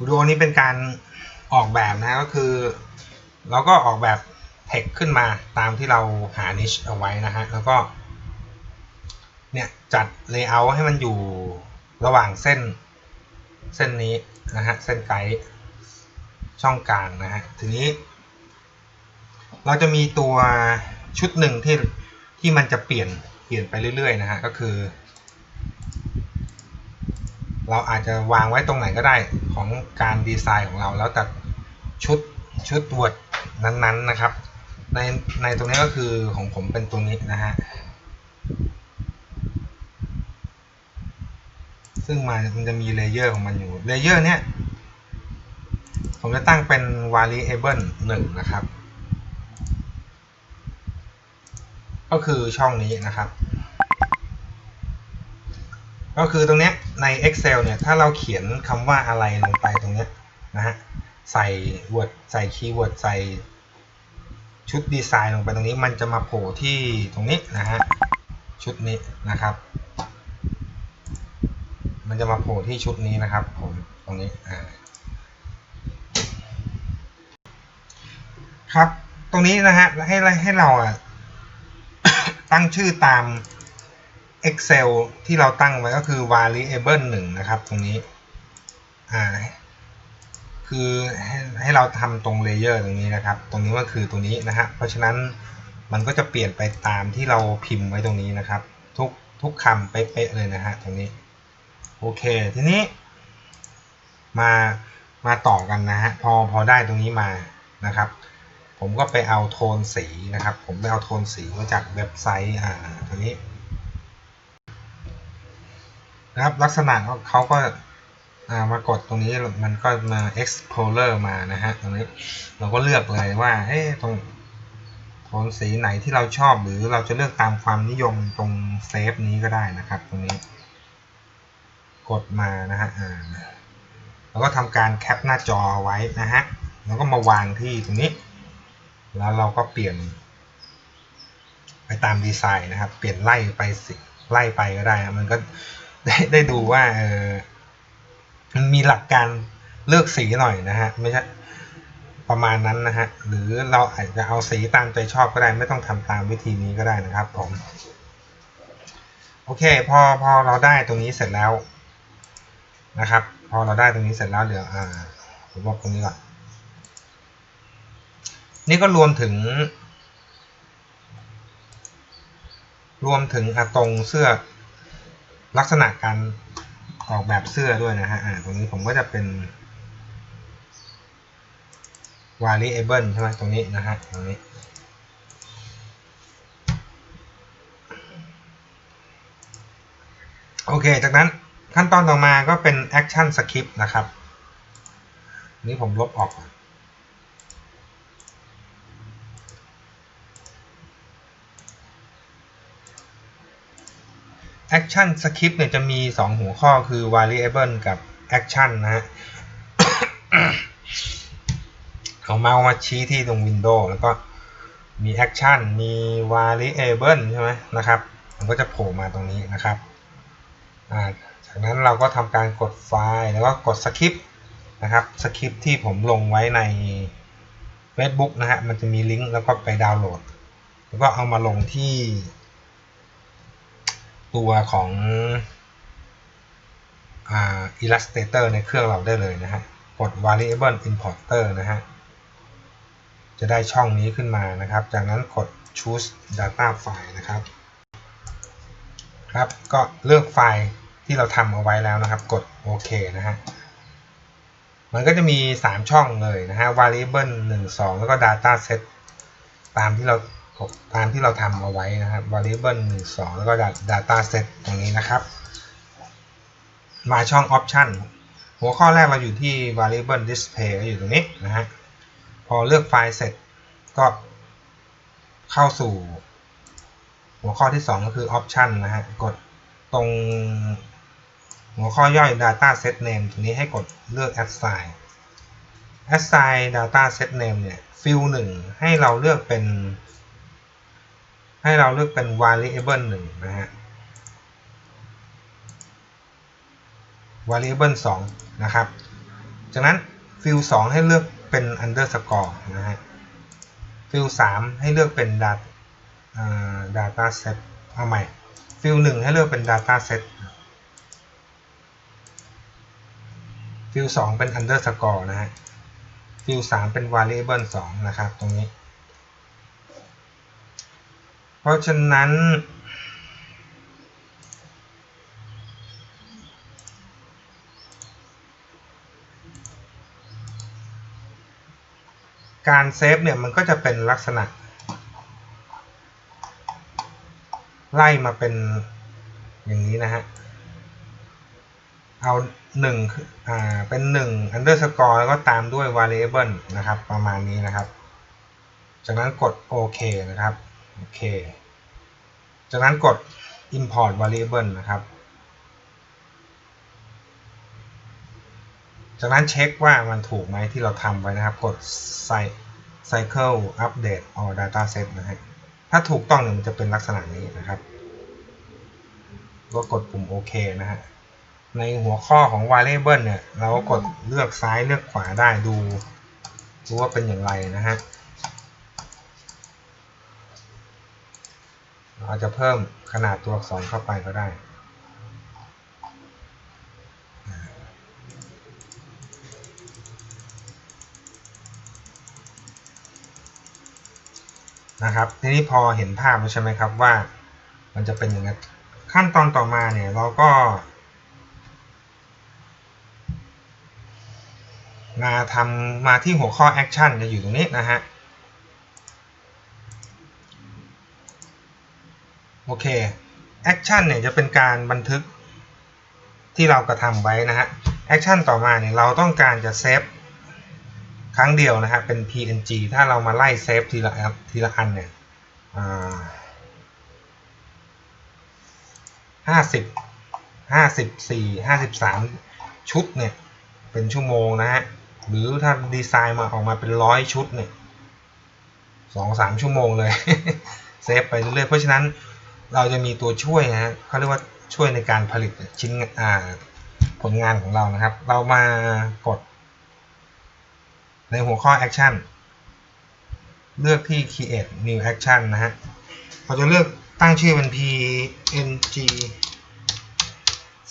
วิดีโอนี้เป็นการออกแบบนะก็คือ เราก็ออกแบบเทคขึ้นมาตามที่เราหา niche เอาไว้นะฮะแล้วก็เนี่ยจัด layout ให้มันอยู่ระหว่างเส้นเส้นนี้นะฮะเส้นไกด์ช่องกลางนะฮะทีนี้ เราจะมีตัวชุดหนึ่งที่ที่มันจะเปลี่ยนเปลี่ยนไปเรื่อยๆนะฮะก็คือ เราอาจจะวางไว้ตรงไหนก็ได้ของการดีไซน์ของเรา แล้วแต่ชุดชุด Word นั้นๆนะครับ ในในตรงนี้ก็คือของผมเป็นตรงนี้นะฮะซึ่งมันมันจะมีเลเยอร์ของมันอยู่เลเยอร์เนี้ยผมจะตั้งเป็น variable 1 นะครับ ก็คือช่องนี้นะครับ ก็คือตรงเนี้ยใน Excel เนี่ยถ้าเราเขียนคำว่าอะไรลงไปตรงเนี้ยนะฮะใส่ Word ใส่คีย์เวิร์ดใส่ชุดดีไซน์ลงไปตรงนี้มันจะมาโผล่ที่ตรงนี้นะฮะชุดนี้นะครับ มันจะมาโผล่ที่ชุดนี้นะครับผมตรงนี้อ่าครับตรงนี้นะฮะให้ให้เราอะตั้งชื่อตาม Excel ที่เราตั้งไว้ก็คือ variable 1 นะครับ ตรงนี้อ่าคือให้ให้เราทำตรงเลเยอร์ตรงนี้นะครับ ตรงนี้ก็คือตรงนี้นะฮะเพราะฉะนั้นมันก็จะเปลี่ยนไปตามที่เราพิมพ์ไว้ตรงนี้นะครับ ทุกทุกคำเป๊ะๆเลยนะฮะตรงนี้โอเคทีนี้ มามาต่อกันนะฮะพอพอได้ตรงนี้มานะครับ ผมก็ไปเอาโทนสีนะครับ ผมไปเอาโทนสีมาจากเว็บไซต์อ่าตรงนี้ นะครับ ลักษณะเขาก็มากดตรงนี้มันก็มา explorer มานะฮะตรงนี้เราก็เลือกเลยว่าเอ๊ะตรงโทนสีไหนที่เราชอบหรือเราจะเลือกตามความนิยมตรงเซฟนี้ก็ได้นะครับ ตรงนี้ กดมานะฮะอ่าแล้วก็ทำการแคปหน้าจอไว้นะฮะแล้วก็มาวางที่ตรงนี้ แล้วเราก็เปลี่ยน ไปตามดีไซน์นะครับ เปลี่ยนไล่ไปสิไล่ไปก็ได้นะมันก็ ได้ได้ดูว่าเออมันมีหลักการเลือกสีหน่อยนะฮะไม่ใช่ประมาณนั้นนะฮะหรือเราอาจจะเอาสีตามใจชอบก็ได้ ไม่ต้องทำตามวิธีนี้ก็ได้นะครับผมโอเคพอพอเราได้ตรงนี้เสร็จแล้วนะครับ พอเราได้ตรงนี้เสร็จแล้วเดี๋ยวอ่าผมลบตรงนี้ก่อนนี่ก็รวมถึง รวมถึงอะตรงเสื้อ ลักษณะการออกแบบเสื้อด้วยนะฮะ อ่า ตรงนี้ผมก็จะเป็น variable ใช่ไหมตรงนี้นะฮะ ตรงนี้ โอเค จากนั้นขั้นตอนต่อมาก็เป็น action script นะครับ นี่ผมลบออก action script เนี่ยจะมี 2 หัวข้อคือ variable กับ action นะฮะเอาเมาส์มาชี้ที่ตรง Windows แล้วก็มี action มี variable ใช่ไหมนะครับ มันก็จะโผล่มาตรงนี้นะครับจากนั้นเราก็ทำการกดไฟล์แล้วก็กดสคริปต์นะครับสคริปต์ที่ผมลงไว้ใน Facebook นะฮะมันจะมีลิงก์แล้วก็ไปดาวน์โหลด แล้วก็เอามาลงที่ ตัวของ Illustrator ในเครื่องเราได้เลยนะฮะ กด variable importer นะฮะ จะได้ช่องนี้ขึ้นมานะครับ จากนั้นกด choose data file นะครับ ครับ ก็เลือกไฟล์ที่เราทำเอาไว้แล้วนะครับ กดโอเคนะฮะ มันก็จะมี 3 ช่องเลยนะฮะ variable 1 2 แล้วก็ data set ตามที่เรา ตามที่เราทำเอาไว้นะครับ variable 1 2 แล้วก็ data set ตรงนี้นะครับ มาช่อง option หัวข้อแรกเราอยู่ที่ variable display อยู่ตรงนี้นะฮะ พอเลือกไฟล์เสร็จก็เข้าสู่ หัวข้อที่ 2 ก็คือ option นะฮะ กดตรงหัวข้อย่อย data set name ตรงนี้ให้กดเลือก assign assign data set name เนี่ย field 1 ให้เราเลือกเป็น ให้เราเลือกเป็น variable 1 นะฮะ variable 2 นะครับ จากนั้นฟิล2ให้เลือกเป็น underscore นะฮะฟิล3ให้เลือกเป็น data data set เอาใหม่ฟิล1ให้เลือกเป็น data set ฟิล2เป็น underscore นะฮะฟิล3เป็น variable 2 นะครับ ตรงนี้ เพราะฉะนั้น การเซฟเนี่ยมันก็จะเป็นลักษณะ ไล่มาเป็นอย่างนี้นะฮะ เอาหนึ่งอ่า เป็นหนึ่ง underscore แล้วก็ตามด้วย variable นะครับ ประมาณนี้นะครับ จากนั้นกดโอเคนะครับ โอเค จากนั้นกด import variable นะครับ จากนั้นเช็คว่ามันถูกไหมที่เราทำไว้นะครับ กด cycle update all data set นะฮะ ถ้าถูกต้องเนี่ยมันจะเป็นลักษณะนี้นะครับ ก็กดปุ่มโอเคนะฮะ ในหัวข้อของ variable เนี่ย เราก็กดเลือกซ้ายเลือกขวาได้ดูดูว่าเป็นอย่างไรนะฮะ เราจะเพิ่มขนาดตัวอักษรเข้าไปก็ได้ นะครับทีนี้พอเห็นภาพใช่ไหมครับว่ามันจะเป็นอย่างนี้ขั้นตอนต่อมาเนี่ยเราก็มาทำมาที่หัวข้อ action จะอยู่ตรงนี้นะฮะ โอเค action เนี่ยจะเป็นการบันทึกที่เรากระทำไว้นะฮะ action ต่อมาเนี่ยเราต้องการจะเซฟครั้งเดียวนะฮะเป็น png ถ้าเรามาไล่เซฟทีละทีละอันเนี่ยห้าสิบห้าสิบสี่ห้าสิบสามชุดเนี่ยเป็นชั่วโมงนะฮะหรือถ้าดีไซน์มาออกมาเป็นร้อยชุดเนี่ยสองสามชั่วโมงเลย เซฟไปเรื่อยเพราะฉะนั้น เราจะมีตัวช่วยนะฮะเขาเรียกว่าช่วยในการผลิตชิ้นผลงานของเรานะครับ เรามากด ในหัวข้อ action เลือกที่ create new action นะฮะเราจะเลือกตั้งชื่อเป็น png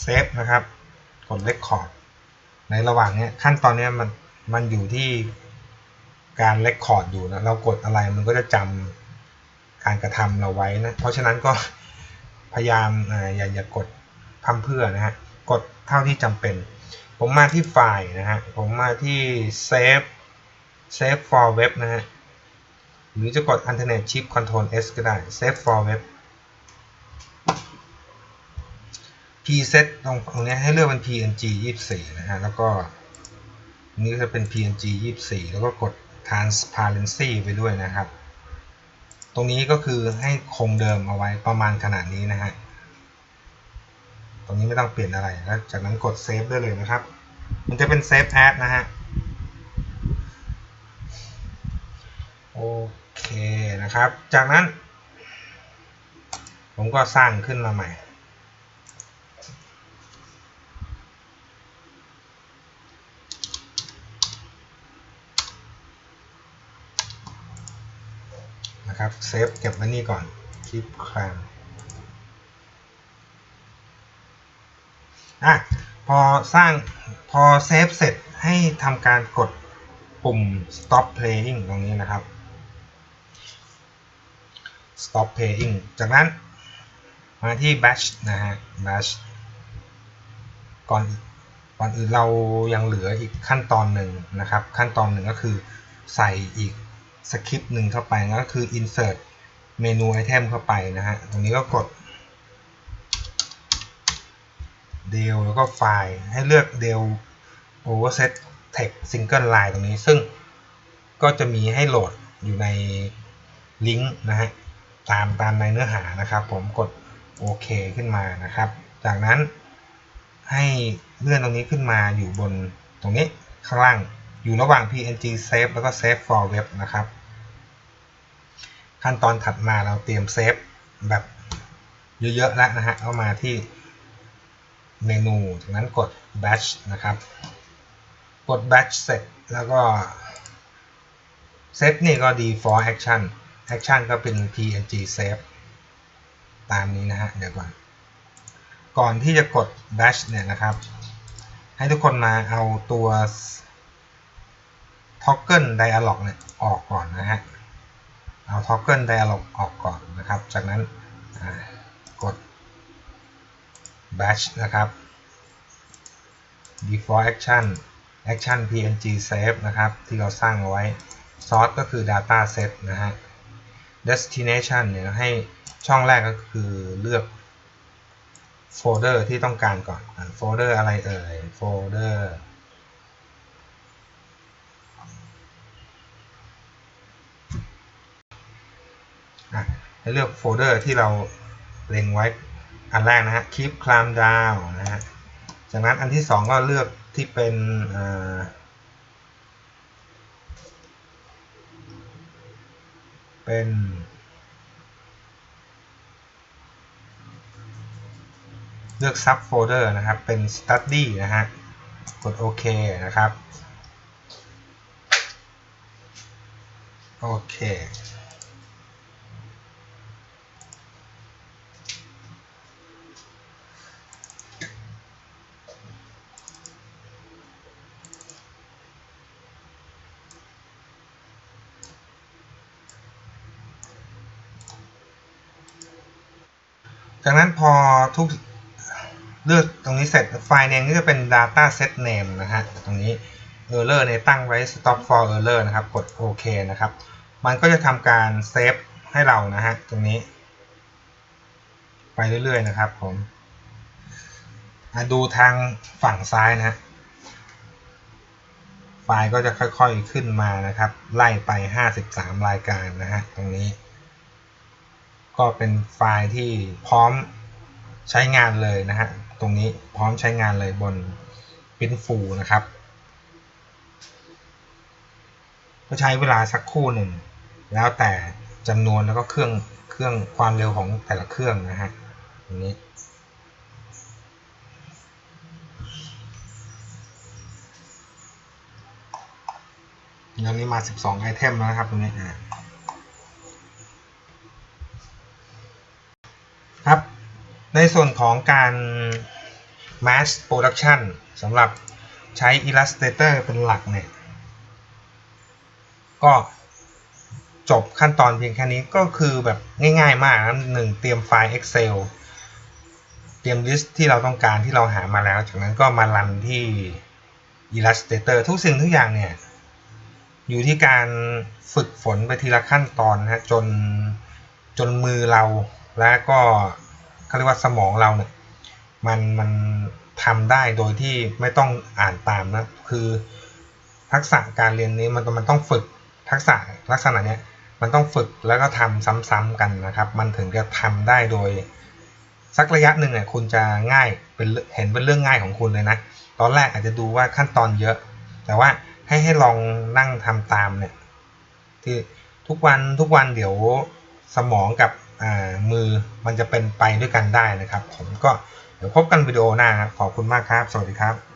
save นะครับ กด record ในระหว่างนี้ขั้นตอนนี้มันมันอยู่ที่การ record อยู่นะ เรากดอะไรมันก็จะจำ การกระทำเราไว้นะ เพราะฉะนั้นก็พยายามอย่าอย่ากดพั่มเพื่อนะฮะ กดเท่าที่จำเป็น ผมมาที่ไฟล์นะฮะ ผมมาที่ save save for web นะฮะ หรือจะกด alternate shift control s ก็ได้ save for web preset ตรงตรงนี้ให้เลือกเป็น png 24 นะฮะ แล้วก็นี้จะเป็น png 24 แล้วก็กด transparency ไปด้วยนะครับ รงนี้ก็คือให้คงเดิมเอาไว้ประมาณขนาดนี้นะฮะ ตรงนี้ไม่ต้องเปลี่ยนอะไร แล้วจากนั้นกดเซฟได้เลยนะครับ มันจะเป็นเซฟแอดนะฮะ โอเคนะครับ จากนั้น ผมก็สร้างขึ้นมาใหม่ นะครับเซฟเก็บไว้นี่ก่อนคลิปคลางอะพอสร้างพอเซฟเสร็จให้ทำการกดปุ่ม stop playing ตรงนี้นะครับ stop playing จากนั้นมาที่ batch นะฮะ batch ก่อนก่อนอื่นเรายังเหลืออีกขั้นตอนหนึ่งนะครับ ขั้นตอนหนึ่งก็คือใส่อีก สคริปต์หนึ่งเข้าไปก็คือ insert เมนูไอเทมเข้าไปนะฮะ ตรงนี้ก็กด del แล้วก็ไฟล์ให้เลือก del overset text single line ตรงนี้ ซึ่งก็จะมีให้โหลดอยู่ในลิงก์นะฮะ ตามตามในเนื้อหานะครับ ผมกดโอเคขึ้นมานะครับ จากนั้นให้เลื่อนตรงนี้ขึ้นมาอยู่บนตรงนี้ข้างล่างอยู่ระหว่าง png save แล้วก็ save for web นะครับ ขั้นตอนถัดมาเราเตรียมเซฟแบบเยอะๆแล้วนะฮะเข้ามาที่เมนู จากนั้นกด batch นะครับ กด batch set แล้วก็ set นี่ก็ default action action ก็เป็น png save ตามนี้นะฮะ เดี๋ยวก่อน ก่อนที่จะกด batch เนี่ยนะครับ ให้ทุกคนมาเอาตัว toggle dialog เนี่ยออกก่อนนะฮะ เอา toggle dialog ออกก่อนนะครับ จากนั้นกด batch นะครับ default action action png save นะครับ ที่เราสร้างเอาไว้ source ก็คือ data set นะฮะ destination เนี่ยให้ช่องแรกก็คือเลือกโฟลเดอร์ที่ต้องการก่อนโฟลเดอร์อะไรเอ่ยโฟลเดอร์ ให้เลือกโฟลเดอร์ที่เราเล็งไว้อันแรกนะฮะ keep climb down นะฮะจากนั้นอันที่สองก็เลือกที่เป็นเป็นเลือก sub folder นะครับ เป็น study นะฮะ กดโอเคนะครับ โอเค จากนั้นพอทุกเลือกตรงนี้เสร็จไฟล์เนมก็จะเป็น data set name นะฮะตรงนี้ error ในตั้งไว้ stop for error นะครับ กดโอเคนะครับ มันก็จะทำการเซฟให้เรานะฮะตรงนี้ ไปเรื่อยๆนะครับผมดูทางฝั่งซ้ายนะฮะไฟล์ก็จะค่อยๆขึ้นมานะครับ ไล่ไป 53 รายการนะฮะตรงนี้ ก็เป็นไฟล์ที่พร้อมใช้งานเลยนะฮะ ตรงนี้พร้อมใช้งานเลยบน Printful นะครับ ก็ใช้เวลาสักครู่หนึ่ง แล้วแต่จำนวนแล้วก็เครื่องเครื่องความเร็วของแต่ละเครื่องนะฮะตรงนี้อันนี้มา 12 ไอเทมแล้วนะครับตรงนี้ครับ ในส่วนของการ mass production สำหรับใช้ Illustrator เป็นหลักเนี่ย ก็จบขั้นตอนเพียงแค่นี้ก็คือแบบง่ายๆมากนะหนึ่งเตรียมไฟล์ Excel เตรียม list ที่เราต้องการที่เราหามาแล้ว จากนั้นก็มารันที่ Illustrator ทุกสิ่งทุกอย่างเนี่ย อยู่ที่การฝึกฝนไปทีละขั้นตอนนะจนจนมือเราและก็ เขาเรียกว่าสมองเราเนี่ยมันมันทำได้โดยที่ไม่ต้องอ่านตามนะคือทักษะการเรียนนี้มันมันต้องฝึกทักษะลักษณะเนี้ยมันต้องฝึกแล้วก็ทำซ้ำๆกันนะครับ มันถึงจะทำได้โดย สักระยะหนึ่งเนี่ยคุณจะง่ายเป็นเห็นเป็นเรื่องง่ายของคุณเลยนะ ตอนแรกอาจจะดูว่าขั้นตอนเยอะ แต่ว่าให้ให้ลองนั่งทำตามเนี่ยที่ทุกวันทุกวันเดี๋ยวสมองกับ มือมันจะเป็นไปด้วยกันได้นะครับ ผมก็เดี๋ยวพบกันวิดีโอหน้าครับขอบคุณมากครับ สวัสดีครับ